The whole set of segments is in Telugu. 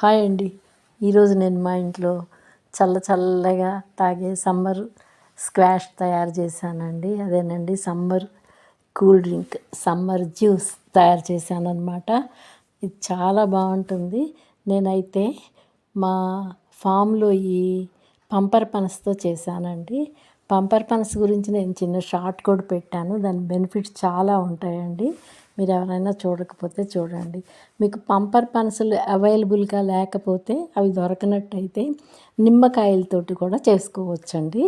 హాయ్ అండి. ఈరోజు నేను మా ఇంట్లో చల్ల చల్లగా తాగే సమ్మర్ స్క్వాష్ తయారు చేశానండి. అదేనండి summer cool drink summer juice తయారు చేశాను అనమాట ఇది చాలా బాగుంటుంది. నేనైతే మా ఫామ్లో ఈ పంపర్ పనసతో చేశానండి. పంపర్ పనస్ గురించి నేను చిన్న షార్ట్ కూడా పెట్టాను. దాని బెనిఫిట్స్ చాలా ఉంటాయండి. మీరు ఎవరైనా చూడకపోతే చూడండి. మీకు పంపర్ పనసలు అవైలబుల్గా లేకపోతే అవి దొరకనట్టయితే నిమ్మకాయలతోటి కూడా చేసుకోవచ్చండి.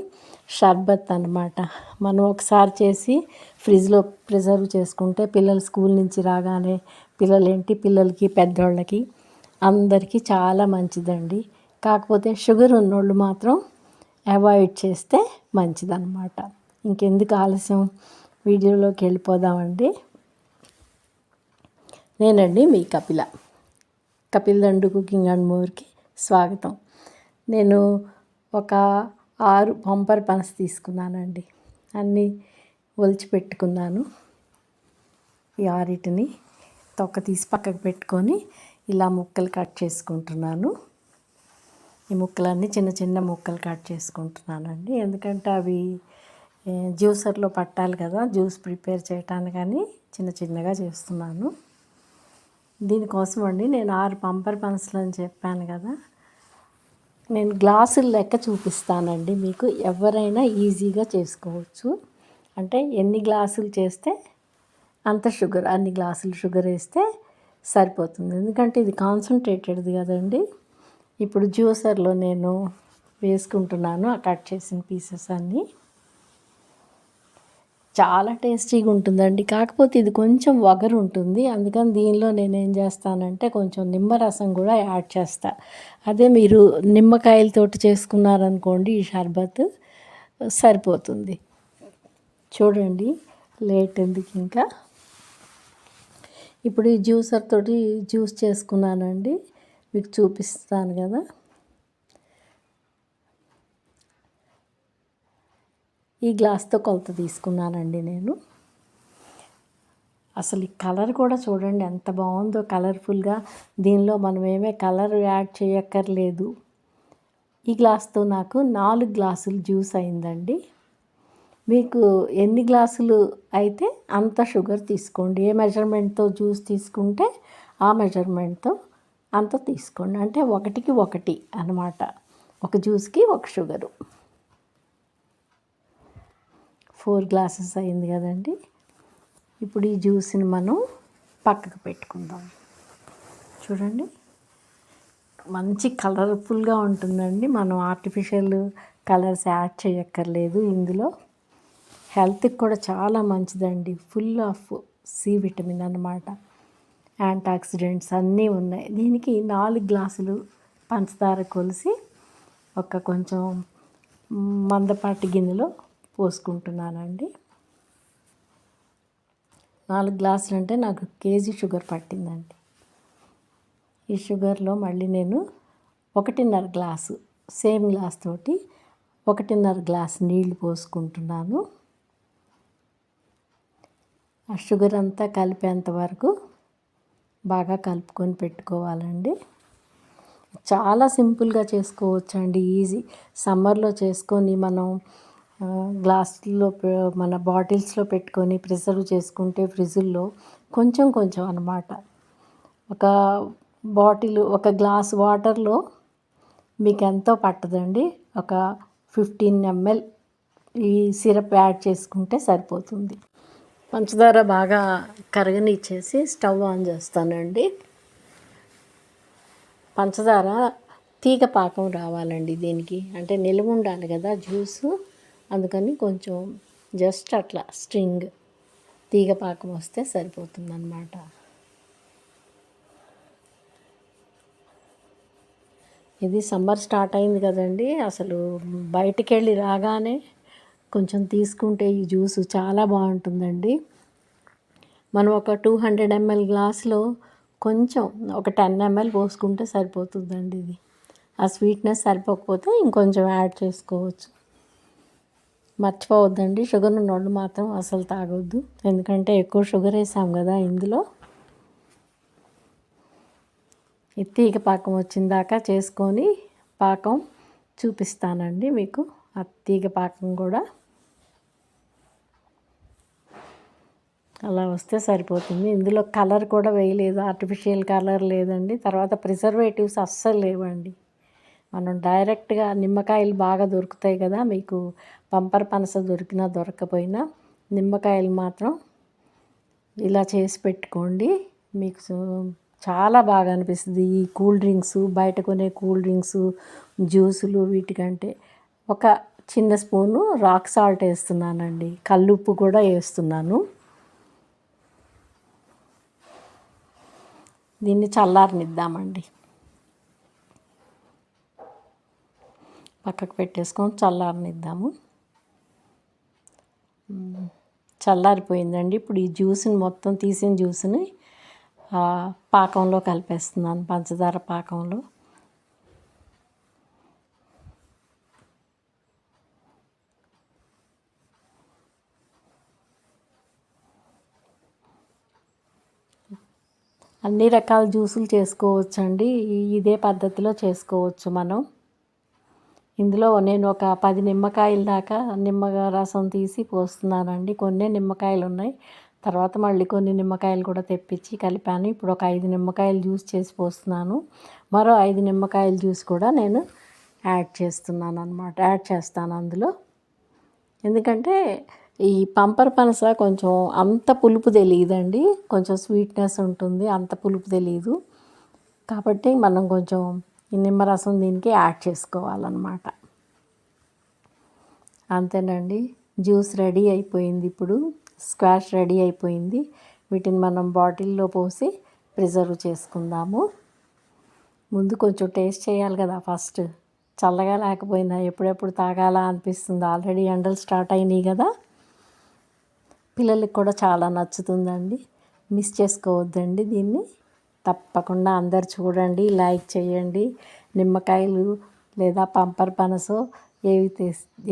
షర్బత్ అనమాట మనం ఒకసారి చేసి ఫ్రిడ్జ్లో ప్రిజర్వ్ చేసుకుంటే పిల్లలు స్కూల్ నుంచి రాగానే పిల్లలు ఏంటి పిల్లలకి పెద్దోళ్ళకి అందరికీ చాలా మంచిదండి. కాకపోతే షుగర్ ఉన్నోళ్ళు మాత్రం అవాయిడ్ చేస్తే మంచిదన్నమాట. ఇంకెందుకు ఆలస్యం? వీడియోలోకి వెళ్ళిపోదామండి. నేనండి మీ కపిల. కపిల్ దండు కుకింగ్ అండ్ మోర్కి స్వాగతం. నేను ఒక ఆరు పంపర్ పనస్ తీసుకున్నానండి. అన్నీ ఒలిచి పెట్టుకున్నాను. ఈ ఆరిటిని తొక్క తీసి పక్కకు పెట్టుకొని ఇలా ముక్కలు కట్ చేసుకుంటున్నాను. ఈ ముక్కలన్నీ చిన్న చిన్న ముక్కలు కట్ చేసుకుంటున్నానండి. ఎందుకంటే అవి జ్యూసర్లో పట్టాలి కదా జ్యూస్ ప్రిపేర్ చేయటానికని కానీ చిన్న చిన్నగా చేస్తున్నాను. దీనికోసం అండి నేను ఆరు పంపర్ పనసలు అని చెప్పాను కదా. నేను గ్లాసులు లెక్క చూపిస్తానండి. మీకు ఎవరైనా ఈజీగా చేసుకోవచ్చు. అంటే ఎన్ని గ్లాసులు చేస్తే అంత షుగర్ అన్ని గ్లాసులు షుగర్ వేస్తే సరిపోతుంది. ఎందుకంటే ఇది కాన్సన్ట్రేటెడ్ది కదండి. ఇప్పుడు జ్యూసర్లో నేను వేసుకుంటున్నాను ఆ కట్ చేసిన పీసెస్ అన్నీ. చాలా టేస్టీగా ఉంటుందండి. కాకపోతే ఇది కొంచెం వగరు ఉంటుంది. అందుకని దీనిలో నేను ఏం చేస్తానంటే కొంచెం నిమ్మరసం కూడా యాడ్ చేస్తా. అదే మీరు నిమ్మకాయలతోటి చేసుకున్నారనుకోండి ఈ షర్బత్ సరిపోతుంది. చూడండి లేట్ ఎందుకు ఇంకా? ఇప్పుడు ఈ జ్యూసర్ తోటి జ్యూస్ చేసుకున్నానండి. మీకు చూపిస్తాను కదా. ఈ గ్లాస్తో కొలత తీసుకున్నానండి నేను. అసలు ఈ కలర్ కూడా చూడండి ఎంత బాగుందో కలర్ఫుల్గా. దీనిలో మనం ఏమే కలర్ యాడ్ చేయక్కర్లేదు. ఈ గ్లాస్తో నాకు నాలుగు గ్లాసులు జ్యూస్ అయిందండి. మీకు ఎన్ని గ్లాసులు అయితే అంత షుగర్ తీసుకోండి. ఏ మెజర్మెంట్తో జ్యూస్ తీసుకుంటే ఆ మెజర్మెంట్తో అంత తీసుకోండి. అంటే ఒకటికి ఒకటి అనమాట ఒక జ్యూస్కి ఒక షుగరు. ఫోర్ గ్లాసెస్ అయింది కదండి. ఇప్పుడు ఈ జ్యూస్ని మనం పక్కకు పెట్టుకుందాం. చూడండి. మంచి కలర్ఫుల్గా ఉంటుందండి. మనం ఆర్టిఫిషియల్ కలర్స్ యాడ్ చేయక్కర్లేదు ఇందులో. హెల్త్కి కూడా చాలా మంచిదండి. ఫుల్ ఆఫ్ సి విటమిన్ అనమాట యాంటాక్సిడెంట్స్ అన్నీ ఉన్నాయి. దీనికి నాలుగు గ్లాసులు పంచదార కొలిసి ఒక కొంచెం మందపాటి గిన్నెలో పోసుకుంటున్నానండి. నాలుగు గ్లాసులు అంటే నాకు కేజీ షుగర్ పట్టిందండి. ఈ షుగర్లో మళ్ళీ నేను ఒకటిన్నర గ్లాసు సేమ్ గ్లాస్ తోటి ఒకటిన్నర గ్లాస్ నీళ్ళు పోసుకుంటున్నాను. ఆ షుగర్ అంతా కలిపేంత వరకు బాగా కలుపుకొని పెట్టుకోవాలండి. చాలా సింపుల్గా చేసుకోవచ్చు అండి ఈజీ. సమ్మర్లో చేసుకొని మనం గ్లాసుల్లో మన బాటిల్స్లో పెట్టుకొని ప్రిజర్వ్ చేసుకుంటే ఫ్రిడ్జ్లో కొంచెం కొంచెం అనమాట ఒక బాటిల్ ఒక గ్లాస్ వాటర్లో మీకు ఎంతో పట్టదండి. ఒక ఫిఫ్టీన్ ఎంఎల్ ఈ సిరప్ యాడ్ చేసుకుంటే సరిపోతుంది. పంచదార బాగా కరగనిచ్చేసి స్టవ్ ఆన్ చేస్తానండి. పంచదార తీగ పాకం రావాలండి దీనికి. అంటే నిలువ ఉండాలి కదా జ్యూసు. అందుకని కొంచెం జస్ట్ అట్లా స్ట్రింగ్ తీగ పాకం వస్తే సరిపోతుంది అన్నమాట ఇది సమ్మర్ స్టార్ట్ అయింది కదండి. అసలు బయటికి వెళ్ళి రాగానే కొంచెం తీసుకుంటే ఈ జ్యూస్ చాలా బాగుంటుందండి. మనం ఒక టూ హండ్రెడ్ ఎంఎల్ గ్లాస్లో కొంచెం ఒక టెన్ ఎంఎల్ పోసుకుంటే సరిపోతుందండి ఇది. ఆ స్వీట్నెస్ సరిపోకపోతే ఇంకొంచెం యాడ్ చేసుకోవచ్చు. మర్చిపోవద్దండి షుగర్ ఉన్నోళ్ళు మాత్రం అసలు తాగొద్దు. ఎందుకంటే ఎక్కువ షుగర్ వేసాం కదా ఇందులో. ఈ తీగ పాకం వచ్చిందాకా చేసుకొని పాకం చూపిస్తానండి మీకు. ఆ తీగ పాకం కూడా అలా వస్తే సరిపోతుంది. ఇందులో కలర్ కూడా వేయలేదు. ఆర్టిఫిషియల్ కలర్ లేదండి. తర్వాత ప్రిజర్వేటివ్స్ అస్సలు లేవండి. మనం డైరెక్ట్గా నిమ్మకాయలు బాగా దొరుకుతాయి కదా మీకు పంపర్ పనస దొరికినా దొరకపోయినా నిమ్మకాయలు మాత్రం ఇలా చేసి పెట్టుకోండి. మీకు చాలా బాగా అనిపిస్తుంది ఈ కూల్ డ్రింక్స్ బయట కొనే కూల్ డ్రింక్స్ జ్యూసులు వీటికంటే. ఒక చిన్న స్పూను రాక్ సాల్ట్ వేస్తున్నానండి కల్లుప్పు కూడా వేస్తున్నాను. దీన్ని చల్లారనిద్దామండి. పక్కకు పెట్టేసుకొని చల్లారనిద్దాము. చల్లారిపోయిందండి. ఇప్పుడు ఈ జ్యూస్ని మొత్తం తీసిన జ్యూస్ని పాకంలో కలిపేస్తున్నాను పంచదార పాకంలో. అన్ని రకాల జ్యూసులు చేసుకోవచ్చండి. ఇదే పద్ధతిలో చేసుకోవచ్చు మనం. ఇందులో నేను ఒక పది నిమ్మకాయల దాకా నిమ్మ రసం తీసి పోస్తున్నానండి. కొన్ని నిమ్మకాయలు ఉన్నాయి. తర్వాత మళ్ళీ కొన్ని నిమ్మకాయలు కూడా తెప్పించి కలిపాను. ఇప్పుడు ఒక ఐదు నిమ్మకాయలు జ్యూస్ చేసి పోస్తున్నాను. మరో ఐదు నిమ్మకాయల జ్యూస్ కూడా నేను యాడ్ చేస్తున్నాను అనమాట యాడ్ చేస్తాను అందులో. ఎందుకంటే ఈ పంపర్ పనస కొంచెం అంత పులుపు తెలియదండి కొంచెం స్వీట్నెస్ ఉంటుంది. అంత పులుపు తెలియదు కాబట్టి మనం కొంచెం నిమ్మరసం దీనికి యాడ్ చేసుకోవాలన్నమాట. అంతేనండి. జ్యూస్ రెడీ అయిపోయింది ఇప్పుడు. స్క్వాష్ రెడీ అయిపోయింది. వీటిని మనం బాటిల్లో పోసి ప్రిజర్వ్ చేసుకుందాము. ముందు కొంచెం టేస్ట్ చేయాలి కదా ఫస్ట్. చల్లగా లేకపోయినా ఎప్పుడెప్పుడు తాగాలా అనిపిస్తుంది. ఆల్రెడీ ఎండలు స్టార్ట్ అయినాయి కదా. పిల్లలకి కూడా చాలా నచ్చుతుందండి. మిస్ చేసుకోవద్దండి దీన్ని. తప్పకుండా అందరు చూడండి లైక్ చేయండి. నిమ్మకాయలు లేదా పంపర్ పనసో ఏవి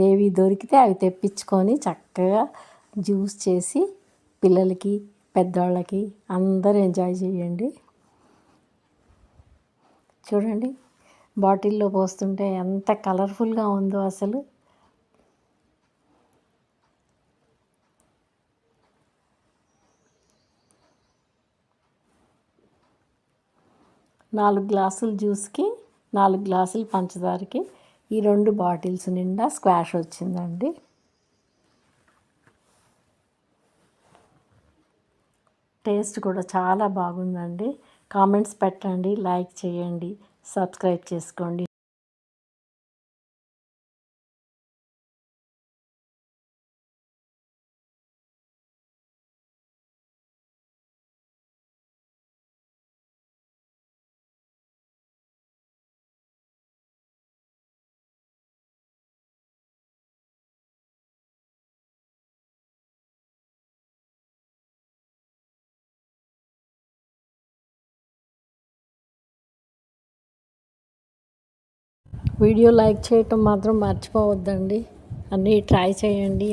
ఏవి దొరికితే అవి తెప్పించుకొని చక్కగా జ్యూస్ చేసి పిల్లలకి పెద్దవాళ్ళకి అందరూ ఎంజాయ్ చేయండి. చూడండి బాటిల్లో పోస్తుంటే ఎంత కలర్ఫుల్గా ఉందో అసలు. నాలుగు గ్లాసులు జ్యూస్కి నాలుగు గ్లాసులు పంచదారకి ఈ రెండు బాటిల్స్ నిండా స్క్వాష్ వచ్చిందండి. టేస్ట్ కూడా చాలా బాగుందండి. కామెంట్స్ పెట్టండి లైక్ చేయండి సబ్స్క్రైబ్ చేసుకోండి. వీడియో లైక్ చేయటం మాత్రం మర్చిపోవద్దండి. అన్నీ ట్రై చేయండి.